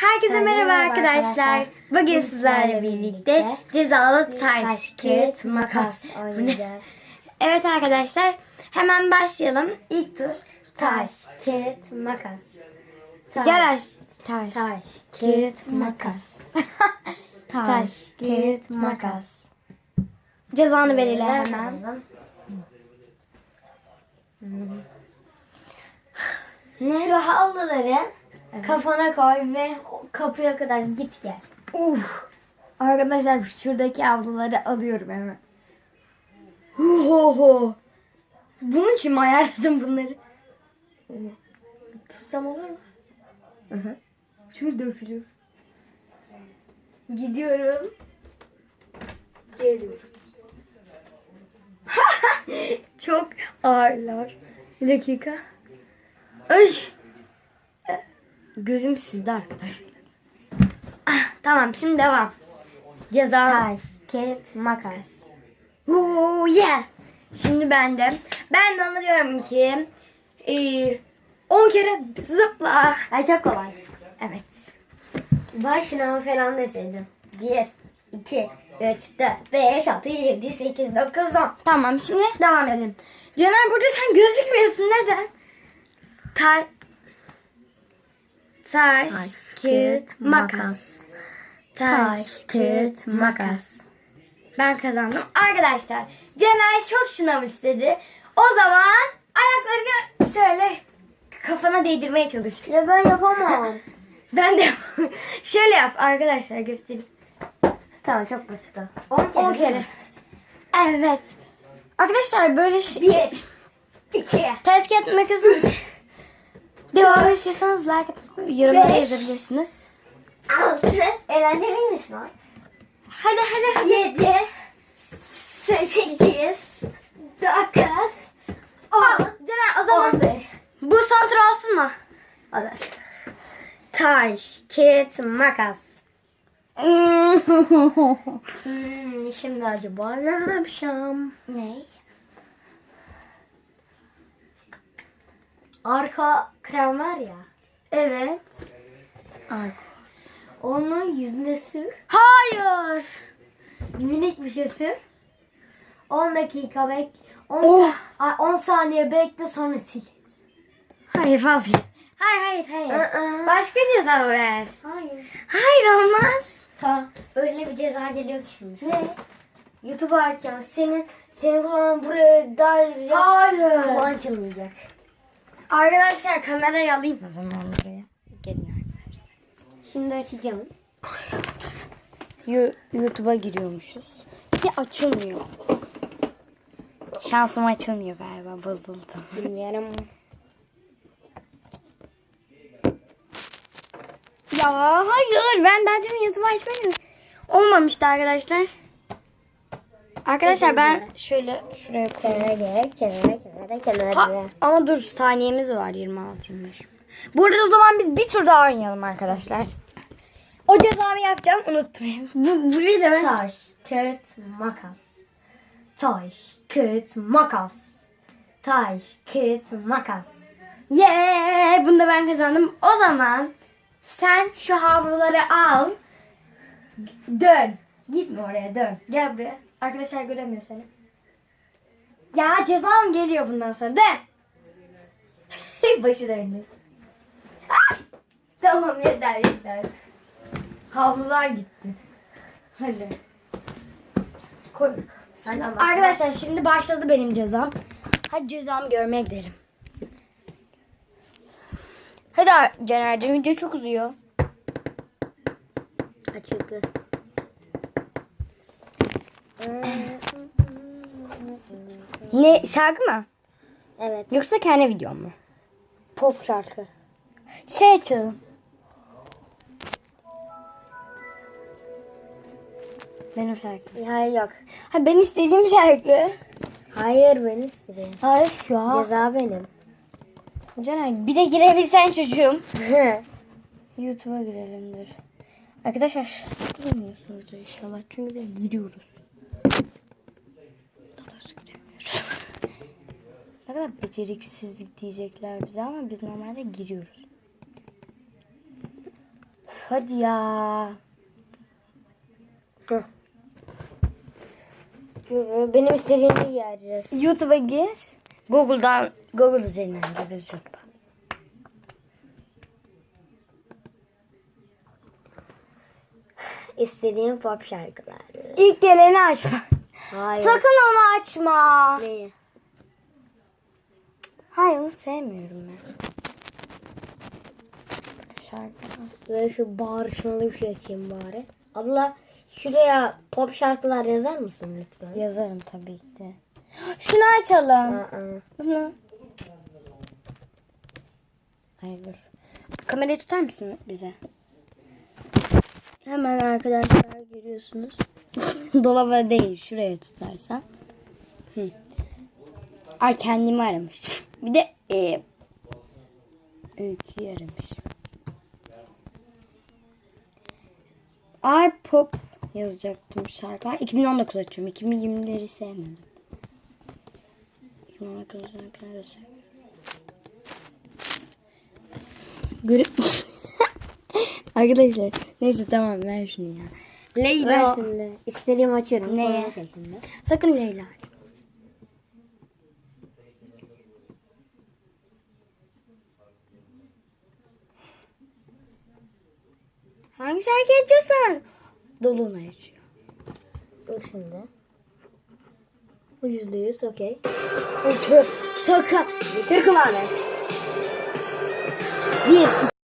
Herkese merhaba, merhaba arkadaşlar. arkadaşlar. Bugün Bugün sizlerle sizlerle birlikte birlikte cezalı taş, kağıt, makas. Bu ne? oynayacağız. Evet arkadaşlar hemen başlayalım. İlk tur Taş, kağıt, makas. Taş, Gel aş. Taş, taş, kağıt, makas. taş, kağıt, makas. Cezanı belirle Ver hemen. bakalım. Ne? Şu havluları kafana koy ve kapıya kadar git gel. Uf. Arkadaşlar şuradaki avluları alıyorum hemen. Ho Bunun için mi ayarladım bunları? Tutsam olur mu? Çünkü dökülüyor. Gidiyorum. Geliyorum. Çok ağırlar. Bir dakika. Ay. Gözüm sizde arkadaşlar. Ah, tamam şimdi devam. Ceza. Taş, kağıt, makas. Oo, yeah. Şimdi ben de. Ben de ona diyorum ki 10 kere zıpla. Ay çok kolay. Evet. Başına falan deseydin. 1, 2, 3, 4, 5, 6, 7, 8, 9, 10. Tamam şimdi devam edelim. Caner burada sen gözükmüyorsun neden? Ta taş, kağıt, makas. Taş, kağıt, makas. Ben kazandım. Arkadaşlar Caner çok şınav istedi. O zaman ayaklarını şöyle kafana değdirmeye çalış. Ya ben yapamam. Ben de şöyle yap arkadaşlar göstereyim. tamam çok basit o. 10 kere. 10 kere. Evet. Arkadaşlar böyle şey... 1, 2, Ters kağıt makas 3. Devam istiyorsanız like atıp yorumlara Beş. yazabilirsiniz. 6. Eğlenceliymiş lan. Hadi hadi hadi. 7, 8, 9, 10. Caner o zaman 11. bu son tur olsun mu? Olur. Taş, kağıt, makas. Hmm, şimdi acaba ne yapacağım? ne? Arka krem var ya. Evet. Onu yüzüne sür. Hayır. Minik bir şey sür. 10 dakika bek. 10, Oh. sa- 10 saniye bekle sonra sil. Hayır vazgeç. Hayır hayır hayır. Aa. Başka ceza ver. Hayır. Hayır olmaz. Tamam. Öyle bir ceza geliyor ki şimdi. Ne? YouTube'u açacağım. Senin senin kulağın buraya dair Hayır. kulağın çınlayacak. Arkadaşlar kamerayı alayım o zaman Şimdi açacağım. YouTube'a giriyormuşuz. Ki açılmıyor. Şansım açılmıyor galiba bozuldu. Bilmiyorum. Ya hayır ben daha demin YouTube açmadım. Olmamıştı arkadaşlar. Arkadaşlar ben şöyle şuraya koyayım. Kenara gel, kenara, kenara, kenara. Ha, ama dur saniyemiz var 26 25. Burada o zaman biz bir tur daha oynayalım arkadaşlar. O cezamı yapacağım unutmayın. Bu, burayı da ben... Taş, kağıt, makas. Taş, kağıt, makas. Taş, kağıt, makas. Yeah! Bunu da ben kazandım. O zaman sen şu havluları al. Dön. Gitme oraya dön. Gel buraya. Arkadaşlar göremiyor seni. Ya cezam geliyor bundan sonra. Dön. Başı döndü. Tamam yeter yeter. Havlular gitti. Hadi. Koy. Senden başla. Arkadaşlar şimdi başladı benim cezam. Hadi cezamı görmeye gidelim. Hadi Caner'cim video çok uzuyor. Açıldı. Ne şarkı mı? Evet. Yoksa kendi videom mu? Pop şarkı. Şey açalım. Benim şarkı. Hayır yok. Ha ben istediğim şarkı. Hayır ben istedim. Hayır ya. Ceza benim. Caner bir de girebilsen çocuğum. YouTube'a girelim dur. Arkadaşlar sıkılmıyorsunuz inşallah. Çünkü biz giriyoruz. Ne kadar beceriksizlik diyecekler bize ama biz normalde giriyoruz. hadi ya. Heh. Benim istediğimi yereceğiz. YouTube'a gir. Google'dan Google üzerinden giriyoruz YouTube'a. İstediğim pop şarkılar. İlk geleni açma. Hayır. Sakın onu açma. Neyi? Hayır onu sevmiyorum ben. Şarkı. Böyle şu bağırışmalı bir şey açayım bari. Abla şuraya pop şarkılar yazar mısın lütfen? Yazarım tabii ki de. Şunu açalım. Aa. Bunu. Hayır dur. Kamerayı tutar mısın bize? Hemen arkadaşlar görüyorsunuz. Dolaba değil şuraya tutarsam. Hı. Ay kendimi aramıştım. Bir de e, öyküyü aramış. Ay pop yazacaktım şarkı. 2019 açıyorum. 2020'leri sevmedim. 2019 şarkıları seviyorum. Görüyor Arkadaşlar neyse tamam ver şunu ya. Ver Leyla. şimdi. İstediğimi açıyorum. Neye? Sakın Leyla. Hangi şarkı açıyorsun? Dolunay açıyor. Dur şimdi. Bu yüzde yüz okey. Sakın. Getir kulağını. Bir,